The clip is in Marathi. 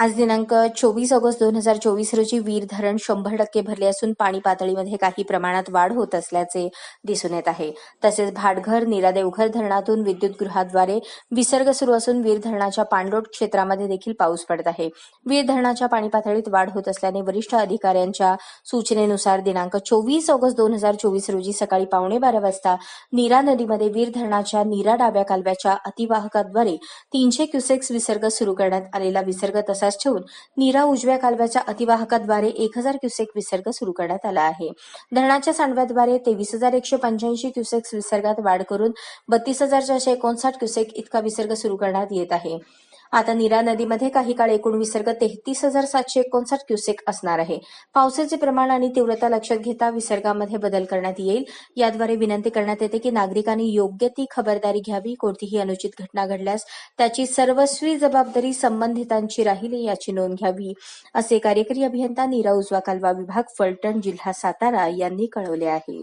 आज दिनांक चोवीस ऑगस्ट दोन हजार चोवीस रोजी वीर धरण शंभर टक्के भरले असून पाणी पातळीमध्ये काही प्रमाणात वाढ होत असल्याचे दिसून येत आहे. तसेच भाटघर नीरा देवघर धरणातून विद्युत गृहाद्वारे विसर्ग सुरू असून वीर धरणाच्या पाणलोट क्षेत्रामध्ये देखील पाऊस पडत आहे. वीर धरणाच्या पाणी पातळीत वाढ होत असल्याने वरिष्ठ अधिकाऱ्यांच्या सूचनेनुसार दिनांक चोवीस ऑगस्ट दोन हजार चोवीस रोजी सकाळी पावणे बारा वाजता नीरा नदीमध्ये वीर धरणाच्या नीरा डाव्या कालव्याच्या अतिवाहकाद्वारे तीनशे क्युसेक्स विसर्ग सुरू करण्यात आलेला विसर्ग तसा तसाच ठेवून नीरा उजव्या कालव्याच्या अतिवाहकाद्वारे एक हजार क्युसेक विसर्ग सुरू करण्यात आला आहे. धरणाच्या सांडव्याद्वारे तेवीस हजार एकशे पंच्याऐंशी क्युसेक्स विसर्गात वाढ करून बत्तीस हजार चारशे एकोणसाठ क्युसेक इतका विसर्ग सुरू करण्यात येत आहे. आता नीरा नदीमध्ये काही काळ एकूण विसर्ग तेहतीस हजार सातशे एकोणसाठ क्युसेक असणार आहे. पावसाचे प्रमाण आणि तीव्रता लक्षात घेता विसर्गामध्ये बदल करण्यात येईल. याद्वारे विनंती करण्यात येते की नागरिकांनी योग्य ती खबरदारी घ्यावी. कोणतीही अनुचित घटना घडल्यास त्याची सर्वस्वी जबाबदारी संबंधितांची राहील याची नोंद घ्यावी. असे कार्यकारी अभियंता नीरा उजवा कालवा विभाग फलटण जिल्हा सातारा यांनी कळवले आहे.